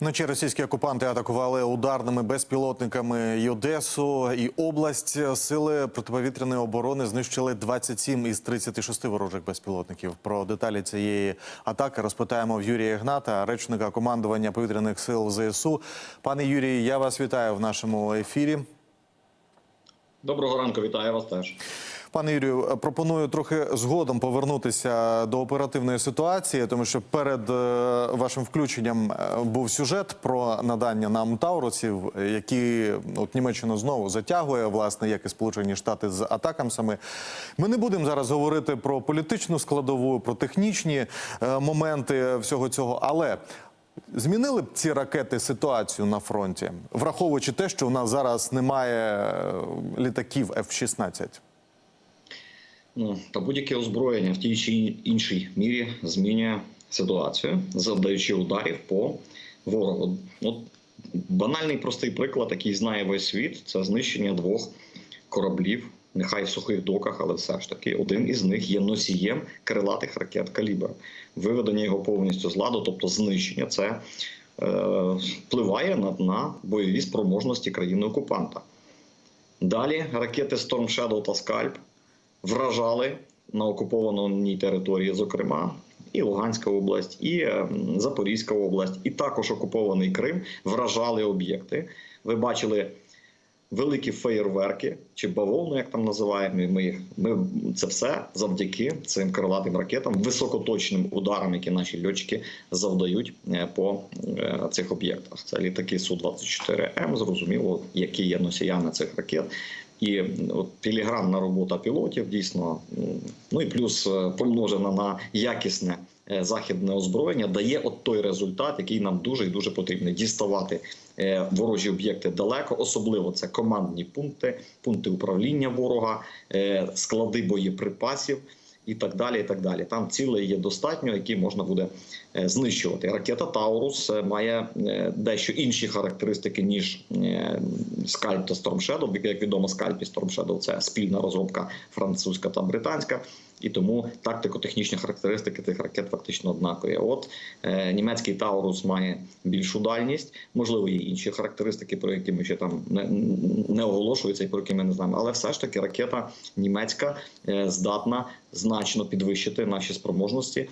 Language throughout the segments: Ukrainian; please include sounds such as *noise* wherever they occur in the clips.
Вночі російські окупанти атакували ударними безпілотниками і Одесу і область. Сили протиповітряної оборони знищили 27 із 36 ворожих безпілотників. Про деталі цієї атаки розпитаємо в Юрія Ігната, речника командування повітряних сил ЗСУ. Пане Юрій, я вас вітаю в нашому ефірі. Доброго ранку, вітаю вас теж. Пане Юрію, пропоную трохи згодом повернутися до оперативної ситуації, тому що перед е, вашим включенням е, був сюжет про надання нам таурусів, які от Німеччина знову затягує, власне, як і Сполучені Штати з атакамсами. Ми не будемо зараз говорити про політичну складову, про технічні е, моменти всього цього, але. Змінили б ці ракети ситуацію на фронті, враховуючи те, що у нас зараз немає е, літаків F-16? Та будь-яке озброєння в тій чи іншій мірі змінює ситуацію, завдаючи ударів по ворогу. От банальний простий приклад, який знає весь світ, це знищення двох кораблів. Нехай в сухих доках, але все ж таки один із них є носієм крилатих ракет калібр. Виведення його повністю з ладу, тобто знищення, це е, впливає на, на бойові спроможності країни окупанта. Далі ракети Storm Shadow та Scalp вражали на окупованій території, зокрема, і Луганська область, і е, Запорізька область, і також окупований Крим вражали об'єкти. Ви бачили великі феєрверки чи бавовну, як там називаємо. Ми їх ми це все завдяки цим крилатим ракетам, високоточним ударам, які наші льотчики завдають е, по е, цих об'єктах. Це літаки су 24 М. Зрозуміло, які є носіями цих ракет. І от філігранна робота пілотів дійсно ну і плюс е, помножена на якісне е, західне озброєння дає от той результат, який нам дуже і дуже потрібний діставати е, ворожі об'єкти далеко, особливо це командні пункти, пункти управління ворога, склади боєприпасів. І так далі, і так далі. Там цілей є достатньо, які можна буде е, знищувати. Ракета Таурус е, має е, дещо інші характеристики ніж Скальп та Storm Shadow. Як відомо, Скальп і Storm Shadow – це спільна розробка французька та британська. І тому тактико-технічні характеристики тих ракет фактично однакові. От е, німецький Таурус має більшу дальність, можливо, є інші характеристики, про які ми ще там не, не оголошуються і про які ми не знаємо. Але все ж таки ракета німецька е, здатна значно підвищити наші спроможності,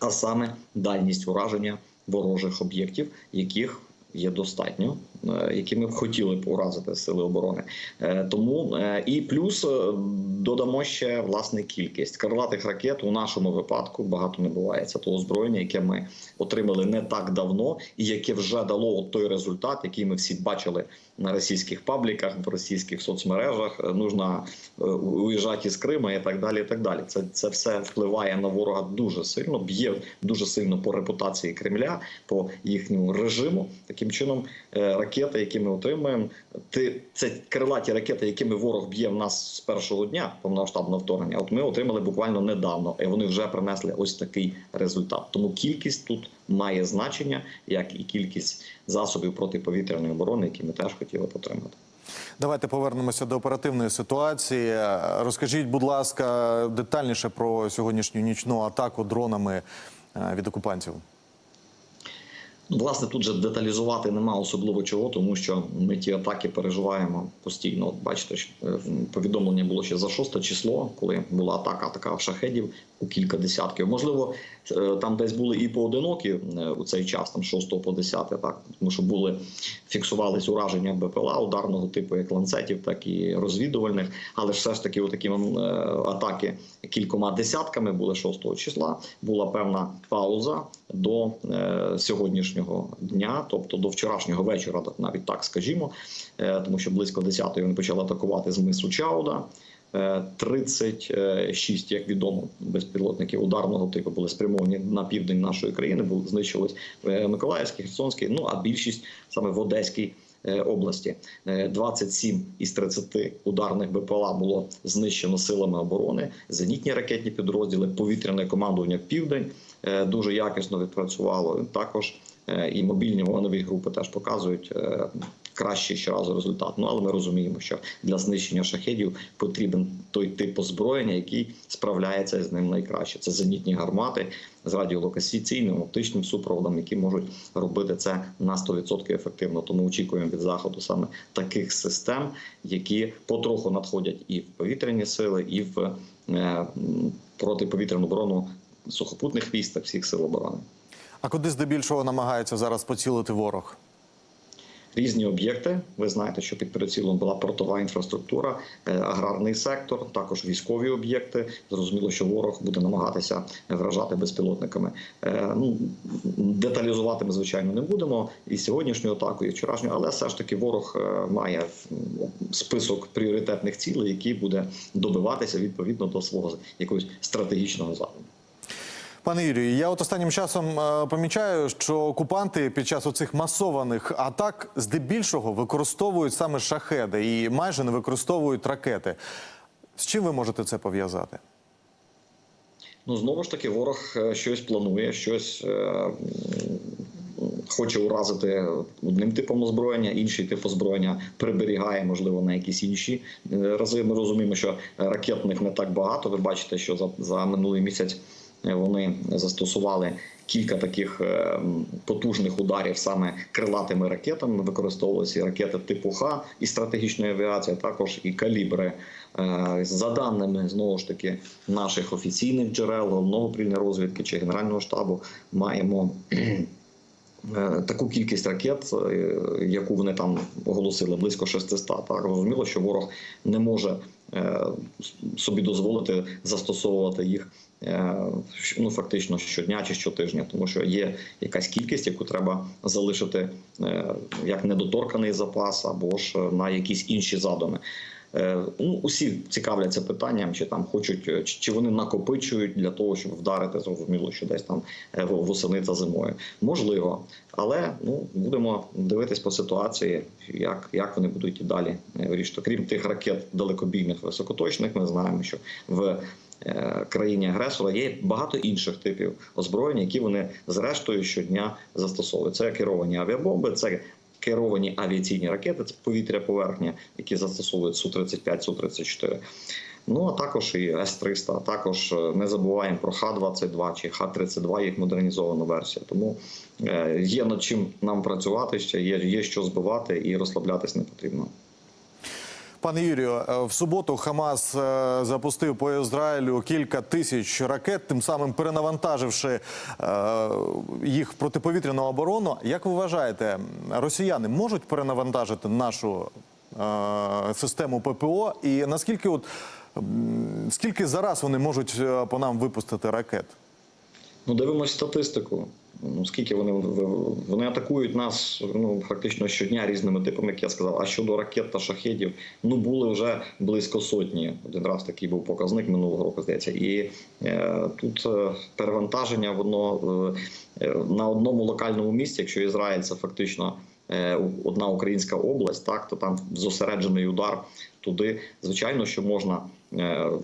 а саме дальність ураження ворожих об'єктів, яких є достатньо, е, які ми б хотіли б уразити сили оборони. Е, Тому е, і плюс додамо ще власне кількість крилатих ракет у нашому випадку багато не буває. Це то озброєння, яке ми отримали не так давно, і яке вже дало от той результат, який ми всі бачили на російських пабліках, в російських соцмережах. Нужно е, уїжджати з Крима і так далі. І так далі. Це це все впливає на ворога дуже сильно, б'є дуже сильно по репутації Кремля, по їхньому режиму. Таким чином, е, ракети, які ми отримуємо, це крилаті ракети, якими ворог б'є в нас з першого дня повномасштабного вторгнення. От ми отримали буквально недавно, і вони вже принесли ось такий результат. Тому кількість тут має значення, як і кількість засобів протиповітряної оборони, які ми теж хотіли б отримати. Давайте повернемося до оперативної ситуації. Розкажіть, будь ласка, детальніше про сьогоднішню нічну атаку дронами е, від окупантів. Власне, тут же деталізувати нема особливо чого, тому що ми ті атаки переживаємо постійно. От бачите, е, повідомлення було ще за 6 число, коли була атака така шахедів у кілька десятків. Можливо, е, там десь були і поодинокі е, у цей час, там 6 по 10, так тому що були фіксувались ураження БПЛА ударного типу, як ланцетів, так і розвідувальних. Але все ж таки, отакі атаки кількома десятками були 6 числа. Була певна пауза до е, сьогоднішнього дня, тобто до вчорашнього вечора, навіть так скажімо, е, тому що близько 10-ї вони почали атакувати з мису Чауда. Е, 36, як відомо, безпілотників ударного типу були спрямовані на південь нашої країни, були знищились в Миколаївській, Херсонській, ну а більшість саме в Одеській е, області. Е, 27 із 30 ударних БПЛА було знищено силами оборони, зенітні ракетні підрозділи, повітряне командування Південь е, дуже якісно відпрацювало. Також е, і мобільні вогневі групи теж показують е, кращий щоразу результат. Ну але ми розуміємо, що для знищення шахедів потрібен той тип озброєння, який справляється з ним найкраще. Це зенітні гармати з радіолокаційним оптичним супроводом, які можуть робити це на 100% ефективно. Тому очікуємо від заходу саме таких систем, які потроху надходять і в повітряні сили, і в е, протиповітряну оборону сухопутних військ та всіх сил оборони. А куди здебільшого намагається зараз поцілити ворог? Різні об'єкти. Ви знаєте, що під прицілом була портова інфраструктура, е, аграрний сектор, також військові об'єкти. Зрозуміло, що ворог буде намагатися вражати безпілотниками. Е, Ну деталізувати ми звичайно не будемо і сьогоднішню атаку, і вчорашню, але все ж таки ворог е, має список пріоритетних цілей, які буде добиватися відповідно до свого якогось стратегічного задуму. Пане Юрію, я от останнім часом е, помічаю, що окупанти під час оцих масованих атак здебільшого використовують саме шахеди і майже не використовують ракети. З чим ви можете це пов'язати? Ну знову ж таки, ворог е, щось планує, щось е, хоче уразити одним типом озброєння, інший тип озброєння приберігає, можливо, на якісь інші рази. Ми розуміємо, що ракетних не так багато. Ви бачите, що за, за минулий місяць вони застосували кілька таких е, потужних ударів саме крилатими ракетами. Використовувалися ракети типу Х і стратегічної авіації, також і калібри. Е, За даними знову ж таки наших офіційних джерел, головного управління розвідки чи генерального штабу, маємо *clears throat* е, таку кількість ракет, яку вони там оголосили, близько 600. Так розуміло, що ворог не може собі дозволити застосовувати їх ну фактично щодня чи щотижня, тому що є якась кількість, яку треба залишити е, як недоторканий запас або ж на якісь інші задуми. Е, Ну, усі цікавляться питанням, чи там хочуть, е, чи вони накопичують для того, щоб вдарити зрозуміло, що десь там е, восени та зимою. Можливо, але ну будемо дивитись по ситуації, як, як вони будуть і далі вирішити. Крім тих ракет далекобійних високоточних, ми знаємо, що в країні агресора є багато інших типів озброєння, які вони зрештою щодня застосовують. Це керовані авіабомби, це керовані авіаційні ракети, це повітря поверхня, які застосовують Су-35, Су-34. Ну а також і С-300, а також е, не забуваємо про Х-22 чи Х-32, їх модернізована версія. Тому е, є над чим нам працювати ще, є, є що збивати і розслаблятись не потрібно. Пане Юрію, е, в суботу Хамас е, запустив по Ізраїлю кілька тисяч ракет, тим самим перенавантаживши е, їх протиповітряну оборону. Як ви вважаєте, росіяни можуть перенавантажити нашу систему ППО? І наскільки от скільки зараз вони можуть по нам випустити ракет? Ну, дивимося статистику. Ну, скільки вони вони атакують нас ну фактично щодня різними типами, як я сказав. А щодо ракет та шахедів, ну були вже близько сотні. Один раз такий був показник минулого року, здається. І е, тут е, перевантаження воно е, е, на одному локальному місці, якщо Ізраїль це фактично е, одна українська область, так то там зосереджений удар туди. Звичайно, що можна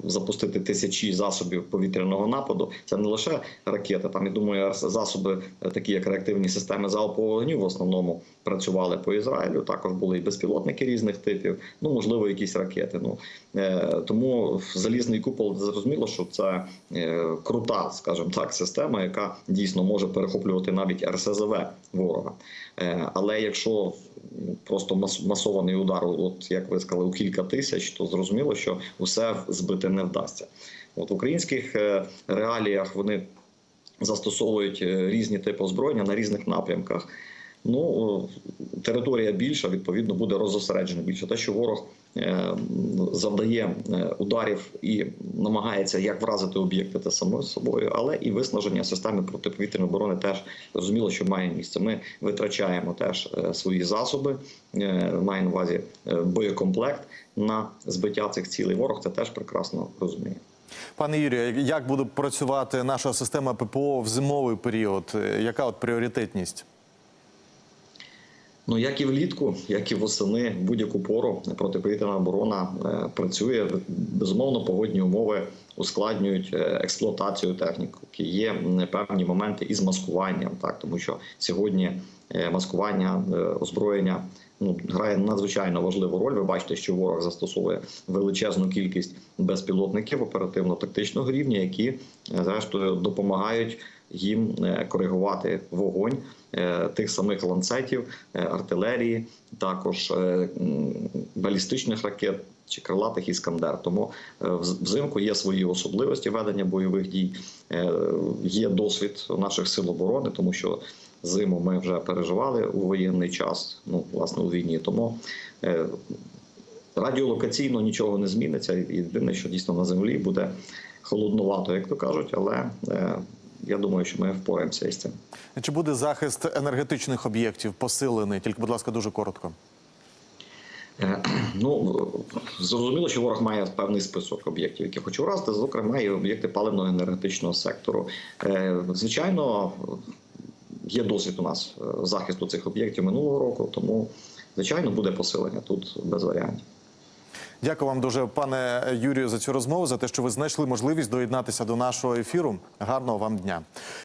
запустити тисячі засобів повітряного нападу. Це не лише ракети. Там я думаю, засоби, е, такі як реактивні системи залпового вогню, в основному працювали по Ізраїлю. Також були і безпілотники різних типів. Ну можливо, якісь ракети. Ну е, тому залізний купол зрозуміло, що це е, крута, скажімо так, система, яка дійсно може перехоплювати навіть РСЗВ ворога. Е, але якщо просто масований удар, от як ви сказали, у кілька тисяч, то зрозуміло, що усе збити не вдасться. От в українських е, реаліях вони застосовують е, різні типи озброєння на різних напрямках. Ну, е, територія більша, відповідно, буде розосереджена більше. Те, що ворог завдає е, ударів і намагається як вразити об'єкти та само собою, але і виснаження системи протиповітряної оборони теж зрозуміло, що має місце. Ми витрачаємо теж е, свої засоби, е, маю на увазі е, боєкомплект на збиття цих цілей. Ворог це теж прекрасно розуміє. Пане Юрію, як буде працювати наша система ППО в зимовий період? Е, Яка от пріоритетність? Ну, як і влітку, як і восени, будь-яку пору протиповітряна оборона е, працює. Безумовно, погодні умови ускладнюють е, експлуатацію техніки. Є певні моменти із маскуванням, так тому що сьогодні е, маскування, озброєння ну, грає надзвичайно важливу роль. Ви бачите, що ворог застосовує величезну кількість безпілотників оперативно-тактичного рівня, які е, зрештою допомагають їм е, коригувати вогонь е, тих самих ланцетів, артилерії, також балістичних ракет. Чи крилатих іскандер, тому взимку є свої особливості ведення бойових дій. Є досвід наших сил оборони, тому що зиму ми вже переживали у воєнний час, ну власне у війні. Тому е, радіолокаційно нічого не зміниться. Єдине, що дійсно на землі буде холоднувато, як то кажуть, але е, я думаю, що ми впораємося із цим. Чи буде захист енергетичних об'єктів посилений? Тільки, будь ласка, дуже коротко. Е, Ну зрозуміло, що ворог має певний список об'єктів, які хоче вразити, зокрема і об'єкти паливно-енергетичного сектору. Звичайно, є досвід у нас е, захисту цих об'єктів минулого року, тому звичайно буде посилення тут без варіантів. Дякую вам дуже, пане Юрію, за цю розмову, за те, що ви знайшли можливість доєднатися до нашого ефіру. Гарного вам дня.